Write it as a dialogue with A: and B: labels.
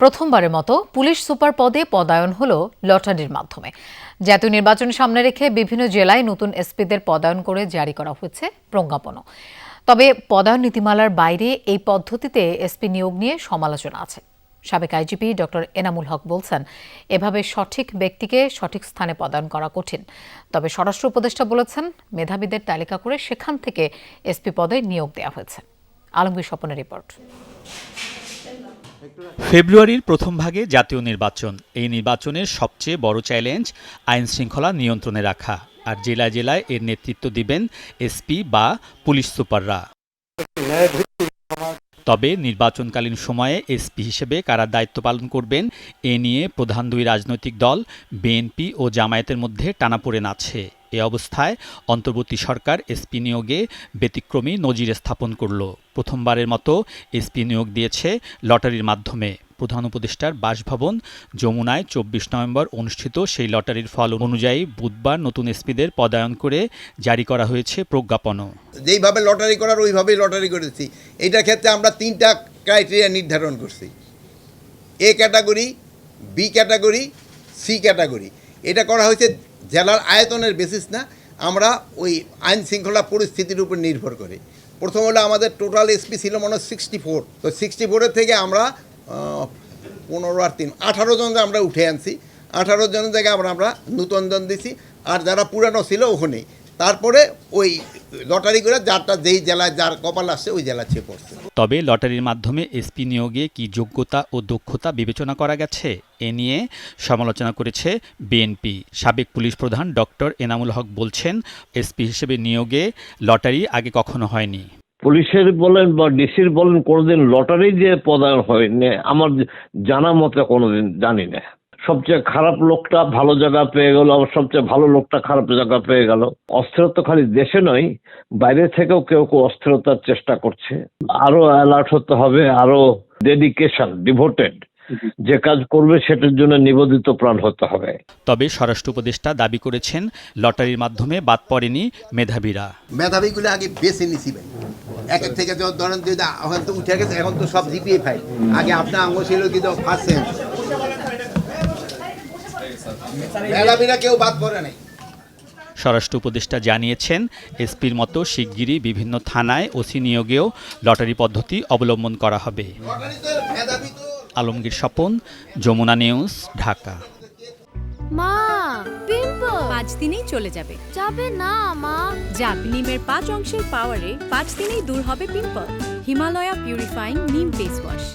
A: প্রথমবারের মতো police super পদে পদায়ন হল লটারির মাধ্যমে। জাতীয় নির্বাচন সামনে রেখে বিভিন্ন জেলায় নতুন এসপিদের পদায়ন করে জারি করা হয়েছে প্রজ্ঞাপনও। তবে পদায়ন নীতিমালার বাইরে এই পদ্ধতিতে এসপি নিয়োগ নিয়ে সমালোচনা আছে। সাবেক আইজিপি ডক্টর এনামুল হক বলছেন, এভাবে সঠিক ব্যক্তিকে সঠিক স্থানে পদায়ন করা কঠিন। তবে স্বরাষ্ট্র উপদেষ্টা বলেছেন, মেধাবীদের তালিকা করে সেখান থেকে এসপি পদে নিয়োগ দেওয়া হয়েছে। আলমগীর স্বপনের রিপোর্ট।
B: ফেব্রুয়ারির প্রথম ভাগে জাতীয় নির্বাচন। এই নির্বাচনের সবচেয়ে বড় চ্যালেঞ্জ আইন শৃঙ্খলা নিয়ন্ত্রণে রাখা। আর জেলায় জেলায় এর নেতৃত্ব দিবেন এসপি বা পুলিশ সুপাররা। তবে নির্বাচনকালীন সময়ে এসপি হিসেবে কারা দায়িত্ব পালন করবেন, এ নিয়ে প্রধান দুই রাজনৈতিক দল, বিএনপি ও জামায়াতের মধ্যে টানাপোড়েন আছে। এ অবস্থায় অন্তর্বর্তী সরকার এসপি নিয়োগে ব্যতিক্রমী নজির স্থাপন করল। প্রথমবারের মতো এসপি নিয়োগ দিয়েছে লটারির মাধ্যমে। প্রধান উপদেষ্টার বাসভবন যমুনায় চব্বিশ নভেম্বর অনুষ্ঠিত সেই লটারির ফল অনুযায়ী বুধবার নতুন এসপিদের পদায়ন করে জারি করা হয়েছে প্রজ্ঞাপনও।
C: যেইভাবে লটারি করার, ওইভাবেই লটারি করেছি। এইটার ক্ষেত্রে আমরা তিনটা ক্রাইটেরিয়া নির্ধারণ করছি। A category, B category, C category. এটা করা হয়েছে জেলার আয়তনের বেসিস না, আমরা ওই আইন শৃঙ্খলা পরিস্থিতির উপর নির্ভর করে। প্রথম হলো আমাদের টোটাল এসপি ছিল মনে হয় সিক্সটি ফোর তো সিক্সটি ফোরের থেকে আমরা পনেরো আর তিন, আঠারো জন আমরা উঠে আনছি, আঠারো জনের জায়গায় আমরা আমরা নূতন জন দিছি। আর যারা পুরানো ছিল ওখানেই। তারপরে ওই লটারি করে যারটা যেই জেলায় যার কপাল আসছে ওই জেলা ছে পড়ছে।
B: তবে লটারির মাধ্যমে এসপি নিয়োগে কি যোগ্যতা ও দক্ষতা বিবেচনা করা গেছে এ নিয়ে সমালোচনা করেছে বিএনপি। সাবেক পুলিশ প্রধান ডক্টর এনামুল হক বলছেন এসপি হিসেবে নিয়োগে লটারি আগে কখনো হয়নি।
D: পুলিশের বলেন বা ডিসির বলেন কোনোদিন লটারি দিয়ে প্রদান হয়নি আমার জানা মতে কোনোদিন জানি না। সবচেয়ে খারাপ লোকটা ভালো জায়গা পেয়ে গেল আবার সবচেয়ে ভালো লোকটা খারাপ জায়গা পেয়ে গেল। অস্থিরতা খালি দেশে নয় বাইরে থেকেও কেউ কেউ অস্থিরতার চেষ্টা করছে। আরও অ্যালার্ট হতে হবে আরও ডেডিকেশন ডিভোটেড যে কাজ করবে সেটার জন্য নিবেদিত প্রাণ হতে হবে।
B: তবে স্বরাষ্ট্র উপদেষ্টা দাবি করেছেন লটারির মাধ্যমে বাদ পড়েনি মেধাবীরা।
C: মেধাবীগুলো আগে বেছে নিছি ভাই এক এক থেকে যখন ধরেন এখন তো উঠে গেছে এখন তো সব জিপিএ ফাইল। আগে আপনার আঙ্গ ছিল কিন্তু ফার্স্ট সেম কেউ বাদ পড়ে নাই।
B: স্বরাষ্ট্র উপদেষ্টা জানিয়েছেন এসপির মতো শিগগিরই বিভিন্ন থানায় ওসি নিয়োগেও লটারি পদ্ধতি অবলম্বন করা হবে। আলমগীর স্বপন যমুনা নিউজ ঢাকা।
E: মা পিম্পল।
F: পাঁচ দিনেই চলে যাবে।
E: যাবে না মা।
F: যাক নিমের পাঁচ অংশের পাওয়ারে পাঁচ দিনেই দূর হবে pimple. Himalaya purifying neem face wash